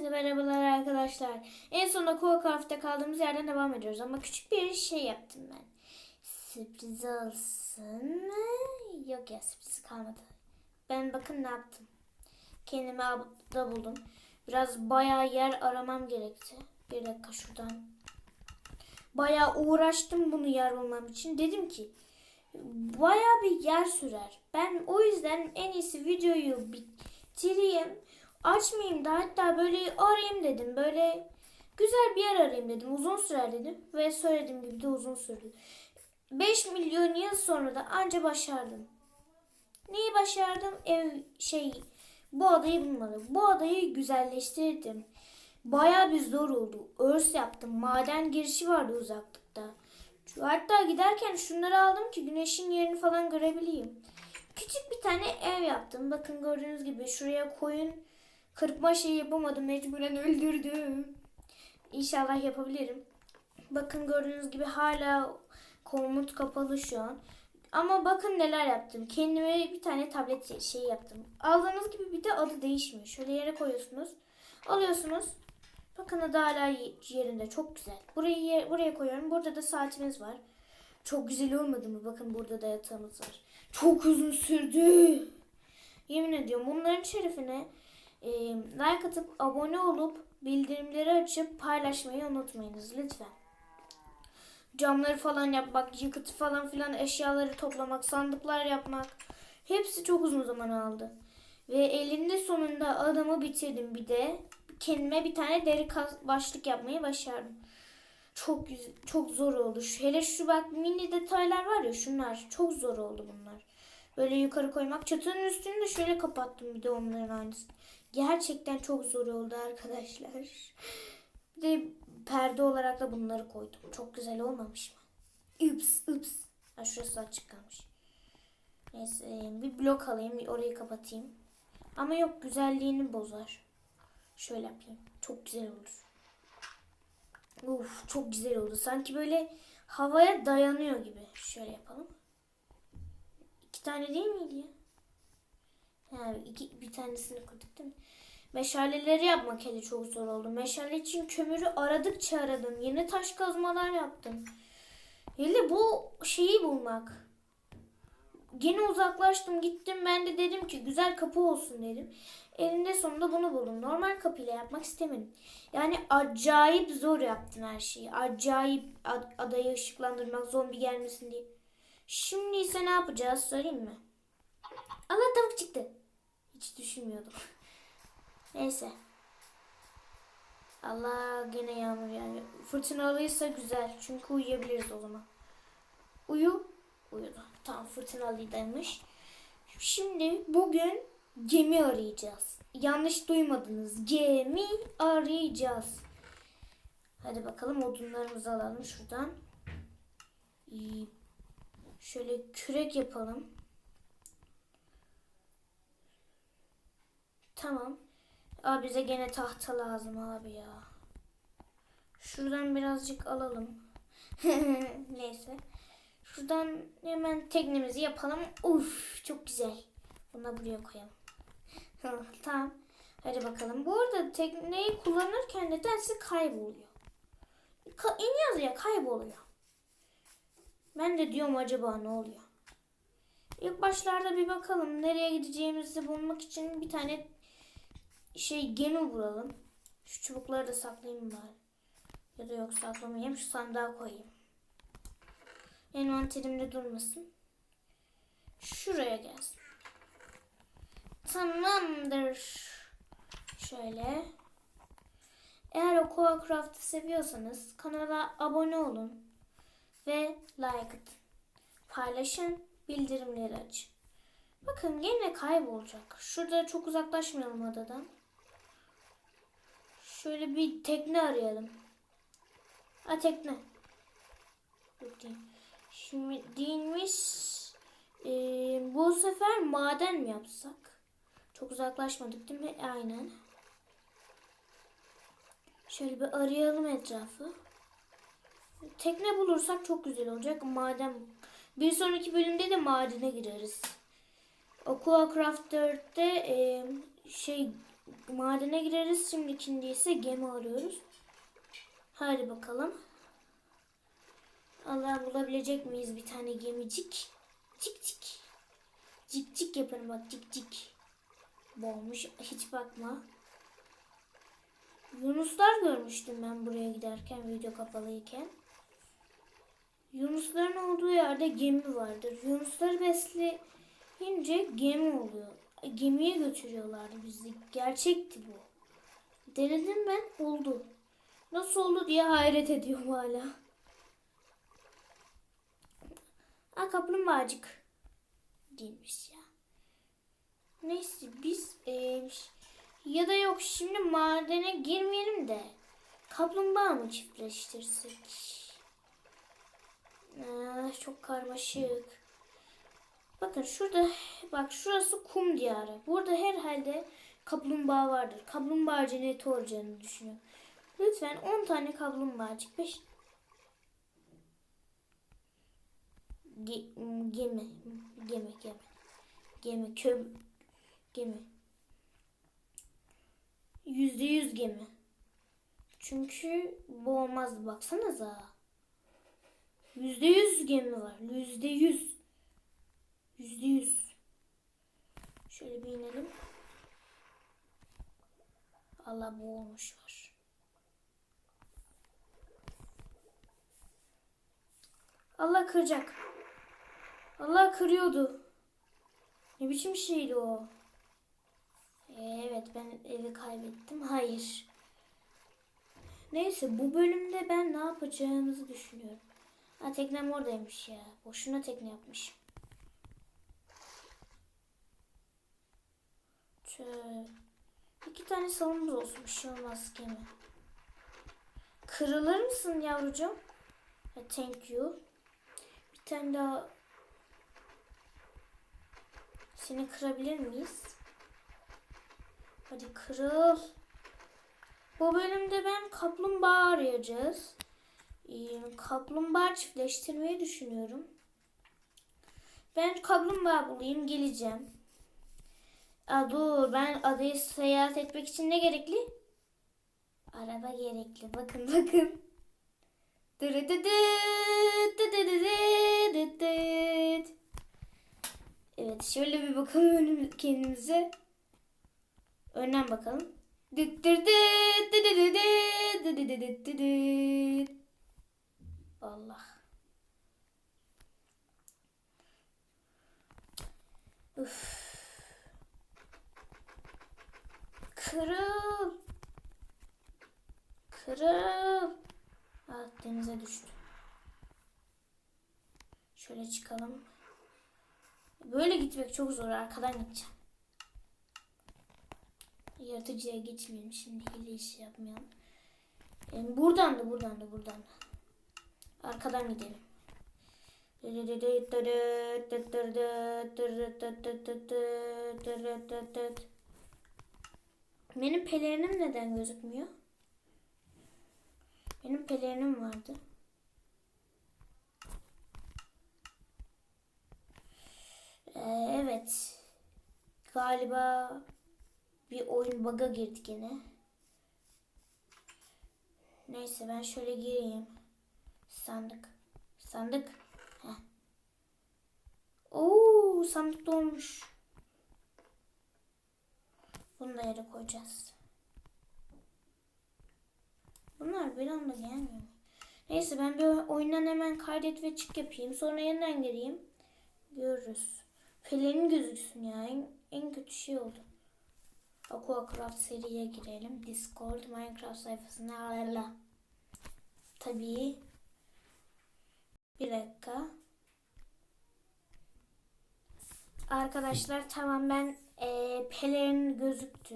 Herkese merhabalar arkadaşlar. En son Aquacraft'ta kaldığımız yerden devam ediyoruz ama küçük bir şey yaptım ben. Sürpriz olsun? Yok ya sürpriz kalmadı. Ben bakın ne yaptım. Kendimi avda buldum. Biraz bayağı yer aramam gerekti. Bir dakika şuradan. Bayağı uğraştım bunu yer bulmam için. Dedim ki bayağı bir yer sürer. Ben o yüzden en iyisi videoyu bitireyim. Açmayayım da hatta böyle arayayım dedim. Böyle güzel bir yer arayayım dedim. Uzun sürer dedim. Ve söylediğim gibi de uzun sürdü. 5 milyon yıl sonra da anca başardım. Neyi başardım? Ev şey bu adayı bulmadım. Bu adayı güzelleştirdim. Bayağı bir zor oldu. Örs yaptım. Maden girişi vardı uzaklıkta. Hatta giderken şunları aldım ki güneşin yerini falan görebileyim. Küçük bir tane ev yaptım. Bakın gördüğünüz gibi şuraya koyun kırpma şeyi yapamadım. Mecburen öldürdüm. İnşallah yapabilirim. Bakın gördüğünüz gibi hala komut kapalı şu an. Ama bakın neler yaptım. Kendime bir tane tablet şey yaptım. Aldığınız gibi bir de adı değişmiyor. Şöyle yere koyuyorsunuz. Alıyorsunuz. Bakın adı hala yerinde. Çok güzel. Burayı buraya koyuyorum. Burada da saatimiz var. Çok güzel olmadı mı? Bakın burada da yatağımız var. Çok uzun sürdü. Yemin ediyorum bunların şerefine e, like atıp abone olup bildirimleri açıp paylaşmayı unutmayınız lütfen. Camları falan yapmak, yıkıtı falan filan eşyaları toplamak, sandıklar yapmak hepsi çok uzun zaman aldı. Ve elinde sonunda adamı bitirdim bir de kendime bir tane deri başlık yapmayı başardım. Çok çok zor oldu. Hele şu bak mini detaylar var ya şunlar çok zor oldu bunlar. Böyle yukarı koymak. Çatının üstünü de şöyle kapattım bir de onların aynısını. Gerçekten çok zor oldu arkadaşlar. Bir de perde olarak da bunları koydum. Çok güzel olmamış mı? Ups ups. Ha, şurası açık kalmış. Neyse bir blok alayım orayı kapatayım. Ama yok güzelliğini bozar. Şöyle yapayım. Çok güzel olur. Uf çok güzel oldu. Sanki böyle havaya dayanıyor gibi. Şöyle yapalım. İki tane değil miydi ya? Ha, iki, bir tanesini kırdık değil mi? Meşaleleri yapmak hele çok zor oldu. Meşale için kömürü aradıkça aradım. Yeni taş kazmalar yaptım. Hele bu şeyi bulmak. Gene uzaklaştım gittim ben de dedim ki güzel kapı olsun dedim. Elinde sonunda bunu buldum. Normal kapıyla yapmak istemedim. Yani acayip zor yaptım her şeyi. Acayip ad- adayı ışıklandırmak zombi gelmesin diye. Şimdi ise ne yapacağız söyleyeyim mi? Allah tavuk çıktı. Hiç düşünmüyordum. Neyse. Allah gene yağmur yani. Fırtınalıysa güzel. Çünkü uyuyabiliriz o zaman. Uyu. Uyudu. Tamam fırtınalıymış. Şimdi bugün gemi arayacağız. Yanlış duymadınız. Gemi arayacağız. Hadi bakalım odunlarımızı alalım şuradan. Şöyle kürek yapalım. Tamam. Abi bize gene tahta lazım abi ya. Şuradan birazcık alalım. Neyse. Şuradan hemen teknemizi yapalım. Uf çok güzel. Bunu da buraya koyalım. tamam. Hadi bakalım. Bu arada tekneyi kullanırken nedense kayboluyor. Ka iniyoruz ya kayboluyor. Ben de diyorum acaba ne oluyor? İlk başlarda bir bakalım nereye gideceğimizi bulmak için bir tane şey gemi vuralım. Şu çubukları da saklayayım bari. Ya da yok saklamayayım. Şu sandığa koyayım. Envanterimde durmasın. Şuraya gelsin. Tamamdır. Şöyle. Eğer Aquacraft'ı seviyorsanız kanala abone olun. Ve like atın. Paylaşın. Bildirimleri açın. Bakın gene kaybolacak. Şurada çok uzaklaşmayalım adadan. Şöyle bir tekne arayalım. Ha tekne. Şimdi değilmiş. Ee, bu sefer maden mi yapsak? Çok uzaklaşmadık değil mi? Aynen. Şöyle bir arayalım etrafı. Tekne bulursak çok güzel olacak. Maden. Bir sonraki bölümde de madene gireriz. Aquacraft 4'te e, şey madene gireriz. Şimdikinde ise gemi arıyoruz. Hadi bakalım. Allah bulabilecek miyiz bir tane gemicik? Cik cik. Cik cik yaparım bak cik cik. Boğmuş hiç bakma. Yunuslar görmüştüm ben buraya giderken video kapalıyken. Yunusların olduğu yerde gemi vardır. Yunusları besleyince gemi oluyor. Gemiye götürüyorlardı bizi. Gerçekti bu. Denedim ben oldu. Nasıl oldu diye hayret ediyorum hala. Ha kaplumbağacık. Değilmiş ya. Neyse biz e, ya da yok şimdi madene girmeyelim de kaplumbağa mı çiftleştirsek? Ah, çok karmaşık. Bakın şurada bak şurası kum diyarı. Burada herhalde kaplumbağa vardır. Kaplumbağa cenneti olacağını düşünüyorum. Lütfen 10 tane kaplumbağacık 5 Ge- gemi gemi gemi gemi kö gemi yüzde yüz gemi çünkü bu olmazdı baksanıza yüzde yüz gemi var yüzde yüz yüzde yüz şöyle bir inelim Allah bu olmuş var Allah kıracak. Allah kırıyordu. Ne biçim şeydi o? Evet ben evi kaybettim. Hayır. Neyse bu bölümde ben ne yapacağımızı düşünüyorum. Ha teknem oradaymış ya. Boşuna tekne yapmış. Şöyle. İki tane salonumuz olsun. Bir şey olmaz gemi. Kırılır mısın yavrucuğum? Ha, thank you. Bir tane daha seni kırabilir miyiz? Hadi kırıl. Bu bölümde ben kaplumbağa arayacağız. Ee, kaplumbağa çiftleştirmeyi düşünüyorum. Ben kaplumbağa bulayım geleceğim. Aa, dur ben adayı seyahat etmek için ne gerekli? Araba gerekli. Bakın bakın. Evet şöyle bir bakalım önümüz kendimize. Önden bakalım. Allah. Üf. Kırıl. Kırıl. Ah denize düştü. Şöyle çıkalım. Böyle gitmek çok zor. Arkadan gideceğim. Yaratıcıya geçmeyelim. Şimdi hile işi yapmayalım. Yani buradan da buradan da buradan da. Arkadan gidelim. Benim pelerinim neden gözükmüyor? Benim pelerinim vardı. Ee, evet. Galiba bir oyun bug'a girdik yine. Neyse ben şöyle gireyim. Sandık. Sandık. Heh. Oo, sandık dolmuş. Bunu da yere koyacağız. Bunlar bir anda gelmiyor. Neyse ben bir oyundan hemen kaydet ve çık yapayım. Sonra yeniden gireyim. Görürüz. Pelerin gözüksün ya. En, en kötü şey oldu. Aquacraft seriye girelim. Discord, Minecraft sayfasına alala. Tabii. Bir dakika. Arkadaşlar tamam ben e, pelerin gözüktü.